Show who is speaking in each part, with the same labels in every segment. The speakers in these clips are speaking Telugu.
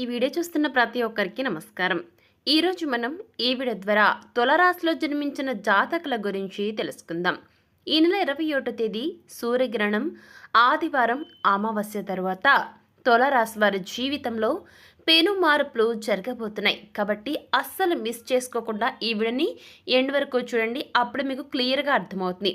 Speaker 1: ఈ వీడియో చూస్తున్న ప్రతి ఒక్కరికి నమస్కారం. ఈరోజు మనం ఈ వీడియో ద్వారా తులరాశిలో జన్మించిన జాతకుల గురించి తెలుసుకుందాం. ఈ నెల ఇరవై ఒకటో తేదీ సూర్యగ్రహణం ఆదివారం అమావాస్య తర్వాత తులరాశి వారి జీవితంలో పెను మార్పులు జరగబోతున్నాయి. కాబట్టి అస్సలు మిస్ చేసుకోకుండా ఈ వీడియోని ఎండ్ వరకు చూడండి. అప్పుడు మీకు క్లియర్గా అర్థమవుతుంది.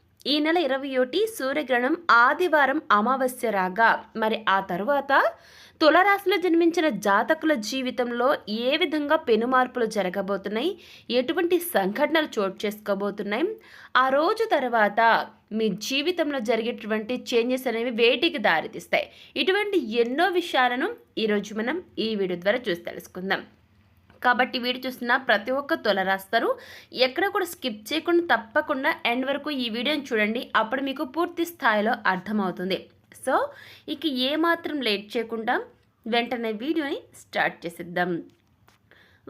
Speaker 1: ఈ నెల ఇరవై ఒకటి సూర్యగ్రహణం ఆదివారం అమావాస్య రాగా. మరి ఆ తరువాత తులరాశిలో జన్మించిన జాతకుల జీవితంలో ఏ విధంగా పెనుమార్పులు జరగబోతున్నాయి? ఎటువంటి సంఘటనలు చోటు చేసుకోబోతున్నాయి? ఆ రోజు తర్వాత మీ జీవితంలో జరిగేటువంటి చేంజెస్ అనేవి వేటికి దారితీస్తాయి? ఇటువంటి ఎన్నో విషయాలను ఈరోజు మనం ఈ వీడియో ద్వారా చూసి తెలుసుకుందాం. కాబట్టి వీడియో చూస్తున్న ప్రతి ఒక్క తొలరాస్తారు ఎక్కడ కూడా స్కిప్ చేయకుండా తప్పకుండా ఎండ్ వరకు ఈ వీడియోని చూడండి. అప్పుడు మీకు పూర్తి స్థాయిలో అర్థమవుతుంది. సో ఇక ఏమాత్రం లేట్ చేయకుండా వెంటనే వీడియోని స్టార్ట్ చేసిద్దాం.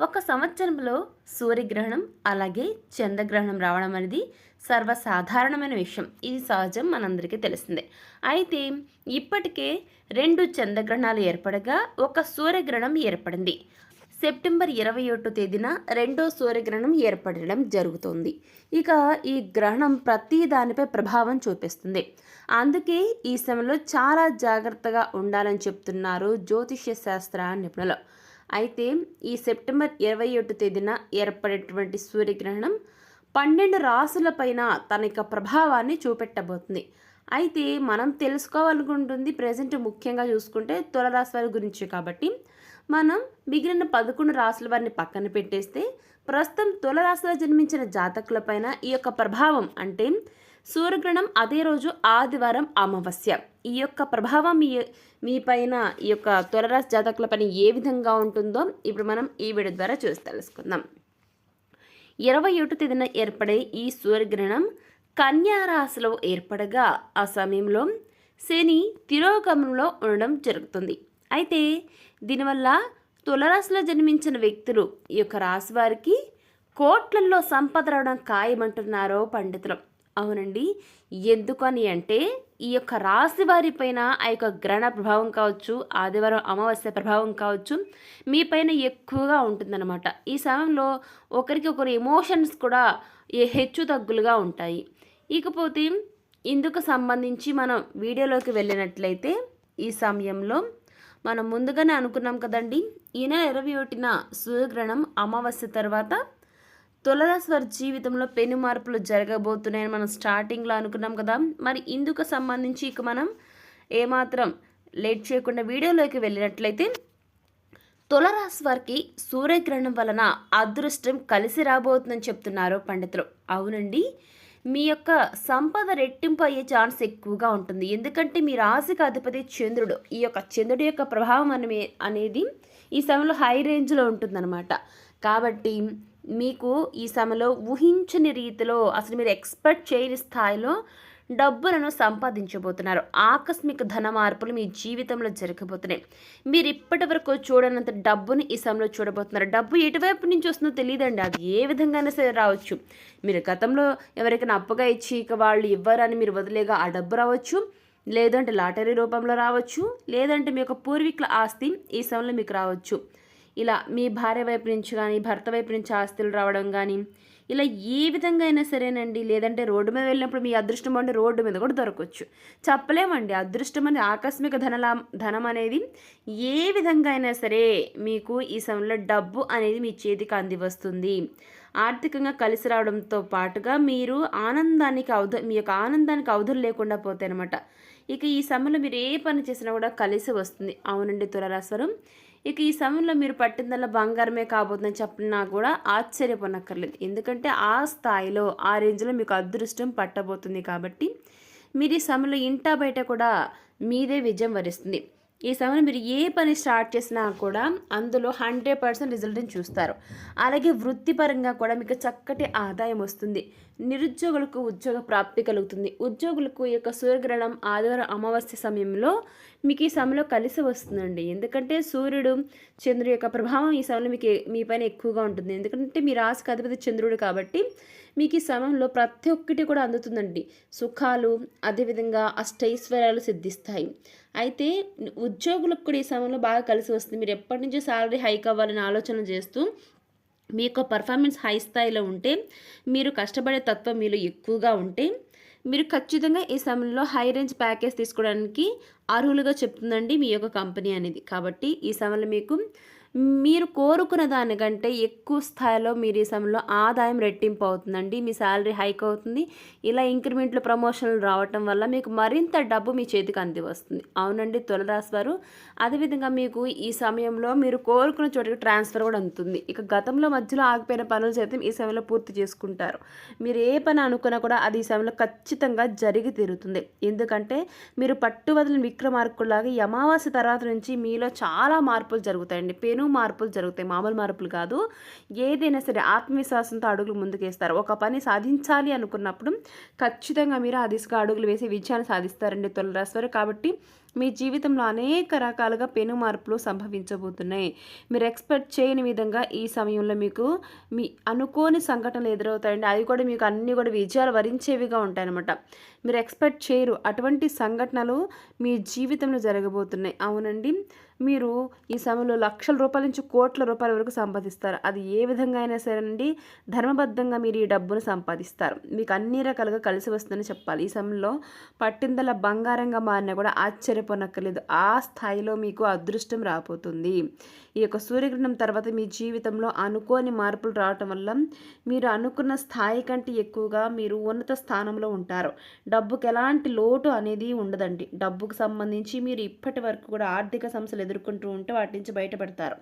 Speaker 1: ఒక సంవత్సరంలో సూర్యగ్రహణం అలాగే చంద్రగ్రహణం రావడం అనేది సర్వసాధారణమైన విషయం. ఇది సహజం మనందరికీ తెలిసిందే. అయితే ఇప్పటికే రెండు చంద్రగ్రహణాలు ఏర్పడగా ఒక సూర్యగ్రహణం ఏర్పడింది. సెప్టెంబర్ ఇరవై ఒకటో తేదీన రెండో సూర్యగ్రహణం ఏర్పడడం జరుగుతుంది. ఇక ఈ గ్రహణం ప్రతి దానిపై ప్రభావం చూపిస్తుంది. అందుకే ఈ సమయంలో చాలా జాగ్రత్తగా ఉండాలని చెప్తున్నారు జ్యోతిష్య శాస్త్ర నిపుణులు. అయితే ఈ సెప్టెంబర్ ఇరవై ఒకటో తేదీన ఏర్పడేటువంటి సూర్యగ్రహణం పన్నెండు రాసులపైన తన యొక్క ప్రభావాన్ని చూపెట్టబోతుంది. అయితే మనం తెలుసుకోవాలనుకుంటుంది ప్రజెంట్ ముఖ్యంగా చూసుకుంటే తులరాశి వారి గురించి కాబట్టి మనం మిగిలిన పదకొండు రాసుల వారిని పక్కన పెట్టేస్తే ప్రస్తుతం తులరాశిలో జన్మించిన జాతకులపైన ఈ యొక్క ప్రభావం అంటే సూర్యగ్రహణం అదే రోజు ఆదివారం అమావాస్య. ఈ యొక్క ప్రభావం మీ మీ పైన ఈ యొక్క తులరాశి జాతకులపైన ఏ విధంగా ఉంటుందో ఇప్పుడు మనం ఈ వీడియో ద్వారా చూసి తెలుసుకుందాం. ఇరవై ఒకటి తేదీన ఏర్పడే ఈ సూర్యగ్రహణం కన్యా రాశిలో ఏర్పడగా ఆ సమయంలో శని తిరోగమంలో ఉండడం జరుగుతుంది. అయితే దీనివల్ల తులరాశిలో జన్మించిన వ్యక్తులు ఈ యొక్క రాశి వారికి కోట్లల్లో సంపద రావడం ఖాయమంటున్నారో పండితులు. అవునండి. ఎందుకని అంటే ఈ యొక్క రాశి వారిపైన ఆ యొక్క గ్రహణ ప్రభావం కావచ్చు ఆదివారం అమావాస్య ప్రభావం కావచ్చు మీ పైన ఎక్కువగా ఉంటుందన్నమాట. ఈ సమయంలో ఒకరికి ఒకరు ఎమోషన్స్ కూడా హెచ్చు తగ్గులుగా ఉంటాయి. ఇకపోతే ఇందుకు సంబంధించి మనం వీడియోలోకి వెళ్ళినట్లయితే ఈ సమయంలో మనం ముందుగానే అనుకున్నాం కదండి ఈ నెల ఇరవై ఒకటిన సూర్యగ్రహణం అమావాస్య తర్వాత తులరాశి వారి జీవితంలో పెను మార్పులు జరగబోతున్నాయని మనం స్టార్టింగ్లో అనుకున్నాం కదా. మరి ఇందుకు సంబంధించి ఇక మనం ఏమాత్రం లేట్ చేయకుండా వీడియోలోకి వెళ్ళినట్లయితే తులరాశి వారికి సూర్యగ్రహణం వలన అదృష్టం కలిసి రాబోతుందని చెప్తున్నారు పండితులు. అవునండి. మీ యొక్క సంపద రెట్టింపు అయ్యే ఛాన్స్ ఎక్కువగా ఉంటుంది. ఎందుకంటే మీ రాశికి అధిపతి చంద్రుడు. ఈ యొక్క చంద్రుడి యొక్క ప్రభావం అనే అనేది ఈ సమయంలో హై రేంజ్లో ఉంటుందన్నమాట. కాబట్టి మీకు ఈ సమయంలో ఊహించని రీతిలో అసలు మీరు ఎక్స్పెక్ట్ చేయని స్థాయిలో డబ్బులను సంపాదించబోతున్నారు. ఆకస్మిక ధన మార్పులు మీ జీవితంలో జరగబోతున్నాయి. మీరు ఇప్పటి వరకు చూడనంత డబ్బును ఈ సమయంలో చూడబోతున్నారు. డబ్బు ఎటువైపు నుంచి వస్తుందో తెలియదండి. అది ఏ విధంగానే సరే రావచ్చు. మీరు గతంలో ఎవరికైనా అప్పుగా ఇచ్చి ఇక వాళ్ళు ఇవ్వరని మీరు వదిలేగా ఆ డబ్బు రావచ్చు. లేదంటే లాటరీ రూపంలో రావచ్చు. లేదంటే మీ యొక్క పూర్వీకుల ఆస్తి ఈ సమయంలో మీకు రావచ్చు. ఇలా మీ భార్య వైపు నుంచి కానీ భర్త వైపు నుంచి ఆస్తులు రావడం కానీ ఇలా ఏ విధంగా అయినా సరేనండి. లేదంటే రోడ్డు మీద వెళ్ళినప్పుడు మీ అదృష్టం అంటే రోడ్డు మీద కూడా దొరకవచ్చు చెప్పలేమండి. అదృష్టం అనేది ఆకస్మిక ధనలా ధనం అనేది ఏ విధంగా అయినా సరే మీకు ఈ సమయంలో డబ్బు అనేది మీ చేతికి అంది వస్తుంది ఆర్థికంగా కలిసి రావడంతో పాటుగా మీరు ఆనందానికి అవధ మీ యొక్క ఆనందానికి అవధులు లేకుండా పోతాయి అనమాట ఇక ఈ సమయంలో మీరు ఏ పని చేసినా కూడా కలిసి వస్తుంది. అవునండి తులరాశ్వరం ఇక ఈ సమయంలో మీరు పట్టిందల్లా బంగారమే కాబోతుందని చెప్పినా కూడా ఆశ్చర్యపోనక్కర్లేదు ఎందుకంటే ఆ స్థాయిలో ఆ రేంజ్లో మీకు అదృష్టం పట్టబోతుంది కాబట్టి మీరు ఈ సమయంలో ఇంటా బయట కూడా మీదే విజయం వరిస్తుంది. ఈ సమయంలో మీరు ఏ పని స్టార్ట్ చేసినా కూడా అందులో హండ్రెడ్ పర్సెంట్ రిజల్ట్ని చూస్తారు. అలాగే వృత్తిపరంగా కూడా మీకు చక్కటి ఆదాయం వస్తుంది. నిరుద్యోగులకు ఉద్యోగ ప్రాప్తి కలుగుతుంది. ఉద్యోగులకు ఈ యొక్క సూర్యగ్రహణం ఆదివారం అమావాస్య సమయంలో మీకు ఈ సమయంలో కలిసి వస్తుందండి. ఎందుకంటే సూర్యుడు చంద్రుడి యొక్క ప్రభావం ఈ సమయంలో మీకు మీ పైన ఎక్కువగా ఉంటుంది. ఎందుకంటే మీ రాశికి అధిపతి చంద్రుడు కాబట్టి మీకు ఈ సమయంలో ప్రతి ఒక్కటి కూడా అందుతుందండి. సుఖాలు అదేవిధంగా అష్టైశ్వర్యాలు సిద్ధిస్తాయి. అయితే ఉద్యోగులకు కూడా ఈ సమయంలో బాగా కలిసి వస్తుంది. మీరు ఎప్పటి నుంచో శాలరీ హైక్ అవ్వాలని ఆలోచన చేస్తూ మీ యొక్క పర్ఫార్మెన్స్ హై స్థాయిలో ఉంటే మీరు కష్టపడే తత్వం మీలో ఎక్కువగా ఉంటే మీరు ఖచ్చితంగా ఈ సమయంలో హై రేంజ్ ప్యాకేజ్ తీసుకోవడానికి అర్హులుగా చెప్తుందండి మీ యొక్క కంపెనీ అనేది. కాబట్టి ఈ సమయంలో మీకు మీరు కోరుకున్న దానికంటే ఎక్కువ స్థాయిలో మీరు ఈ సమయంలో ఆదాయం రెట్టింపు అవుతుందండి. మీ శాలరీ హైక్ అవుతుంది. ఇలా ఇంక్రిమెంట్లు ప్రమోషన్లు రావటం వల్ల మీకు మరింత డబ్బు మీ చేతికి అంది వస్తుంది అవునండి తులరాశి వారు. అదేవిధంగా మీకు ఈ సమయంలో మీరు కోరుకున్న చోటుకి ట్రాన్స్ఫర్ కూడా అందుతుంది. ఇక గతంలో మధ్యలో ఆగిపోయిన పనులు సైతం ఈ సమయంలో పూర్తి చేసుకుంటారు. మీరు ఏ పని అనుకున్నా కూడా అది ఈ సమయంలో ఖచ్చితంగా జరిగి తీరుతుంది. ఎందుకంటే మీరు పట్టు వదిలిన విక్రమార్కుల్లాగా ఈ అమావాస్య తర్వాత నుంచి మీలో చాలా మార్పులు జరుగుతాయండి. పేను మార్పులు జరుగుతాయి. మామూలు మార్పులు కాదు. ఏదైనా సరే ఆత్మవిశ్వాసంతో అడుగులు ముందుకేస్తారు. ఒక పని సాధించాలి అనుకున్నప్పుడు ఖచ్చితంగా మీరు ఆ దిశగా అడుగులు వేసి విజయాన్ని సాధిస్తారండి తొలరాశివారు కాబట్టి మీ జీవితంలో అనేక రకాలుగా పెను మార్పులు సంభవించబోతున్నాయి. మీరు ఎక్స్పెక్ట్ చేయని విధంగా ఈ సమయంలో మీకు మీ అనుకోని సంఘటనలు ఎదురవుతాయండి. అవి కూడా మీకు అన్నీ కూడా విజయాలు వరించేవిగా ఉంటాయన్నమాట. మీరు ఎక్స్పెక్ట్ చేయరు. అటువంటి సంఘటనలు మీ జీవితంలో జరగబోతున్నాయి. అవునండి. మీరు ఈ సమయంలో లక్షల రూపాయల నుంచి కోట్ల రూపాయల వరకు సంపాదిస్తారు. అది ఏ విధంగా అయినా సరేనండి. ధర్మబద్ధంగా మీరు ఈ డబ్బును సంపాదిస్తారు. మీకు అన్ని రకాలుగా కలిసి వస్తుందని చెప్పాలి. ఈ సమయంలో పట్టిందల బంగారంగా మారినా కూడా ఆశ్చర్యపోనక్కర్లేదు. ఆ స్థాయిలో మీకు అదృష్టం రాబోతుంది. ఈ యొక్క సూర్యగ్రహణం తర్వాత మీ జీవితంలో అనుకోని మార్పులు రావటం వల్ల మీరు అనుకున్న స్థాయి కంటే ఎక్కువగా మీరు ఉన్నత స్థానంలో ఉంటారు. డబ్బుకి ఎలాంటి లోటు అనేది ఉండదండి. డబ్బుకు సంబంధించి మీరు ఇప్పటి వరకు కూడా ఆర్థిక సమస్యలు ఎదుర్కొంటూ ఉంటే వాటి నుంచి బయటపడతారు.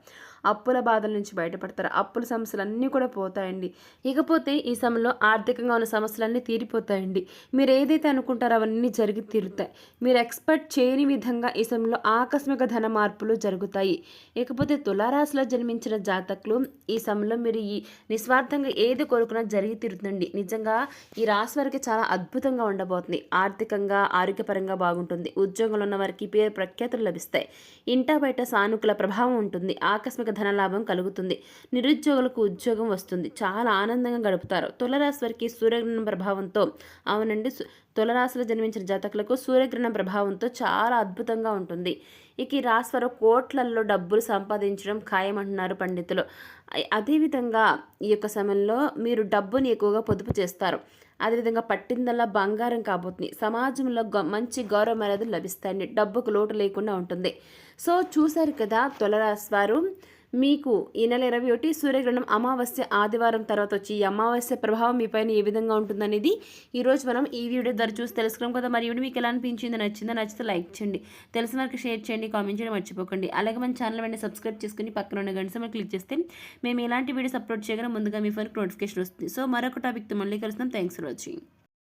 Speaker 1: అప్పుల బాధల నుంచి బయటపడతారు. అప్పుల సమస్యలు అన్నీ కూడా పోతాయండి. ఇకపోతే ఈ సమయంలో ఆర్థికంగా ఉన్న సమస్యలన్నీ తీరిపోతాయండి. మీరు ఏదైతే అనుకుంటారో అవన్నీ జరిగి తీరుతాయి. మీరు ఎక్స్పెక్ట్ చేయని విధంగా ఈ సమయంలో ఆకస్మిక ధన మార్పులు జరుగుతాయి. ఇకపోతే తులారాశిలో జన్మించిన జాతకులు ఈ సమయంలో మీరు ఈ నిస్వార్థంగా ఏది కోరుకున్నా జరిగి తీరుతుందండి. నిజంగా ఈ రాశి వారికి చాలా అద్భుతంగా ఉండబోతుంది. ఆర్థికంగా ఆరోగ్యపరంగా బాగుంటుంది. ఉద్యోగంలో ఉన్న వారికి పేరు ప్రఖ్యాతులు లభిస్తాయి. ఇంటా బయట సానుకూల ప్రభావం ఉంటుంది. ఆకస్మిక ధనలాభం కలుగుతుంది. నిరుద్యోగులకు ఉద్యోగం వస్తుంది. చాలా ఆనందంగా గడుపుతారు. తులరాశి వారికి సూర్యగ్రహణం ప్రభావంతో అవునండి సు- తులరాశిలో జన్మించిన జాతకులకు సూర్యగ్రహణం ప్రభావంతో చాలా అద్భుతంగా ఉంటుంది. ఇక ఈ రాశి వారు కోట్లల్లో డబ్బులు సంపాదించడం ఖాయమంటున్నారు పండితులు. అదేవిధంగా ఈ యొక్క సమయంలో మీరు డబ్బుని ఎక్కువగా పొదుపు చేస్తారు. అదేవిధంగా పట్టిందల్లా బంగారం కాబోతుంది. సమాజంలో గ- మంచి గౌరవ మర్యాదలు లభిస్తాయండి. డబ్బుకు లోటు లేకుండా ఉంటుంది. సో చూశారు కదా తులరాశి వారు మీకు ఈ నెల ఇరవై ఒకటి సూర్యగ్రహణం అమావాస్య ఆదివారం తర్వాత వచ్చి ఈ అమావాస్య ప్రభావం మీ పైన ఏ విధంగా ఉంటుందనేది ఈరోజు మనం ఈ వీడియో ద్వారా చూసి తెలుసుకున్నాం కదా. మరి ఈ వీడియో మీకు ఎలా అనిపించింది నచ్చిందో నచ్చితే లైక్ చేయండి. తెలిసిన వరకు షేర్ చేయండి కామెంట్ చేయడం మర్చిపోకండి. అలాగే మన ఛానల్ వెంటనే సబ్స్క్రైబ్ చేసుకుని పక్కన ఉన్న గంట సమయం క్లిక్ చేస్తే మేము ఎలాంటి వీడియోస్ అప్లోడ్ చేయగలం ముందుగా మీ ఫోన్కి నోటిఫికేషన్ వస్తుంది. సో మరొక టాపిక్తో మళ్ళీ కలుస్తాం. Thanks for watching.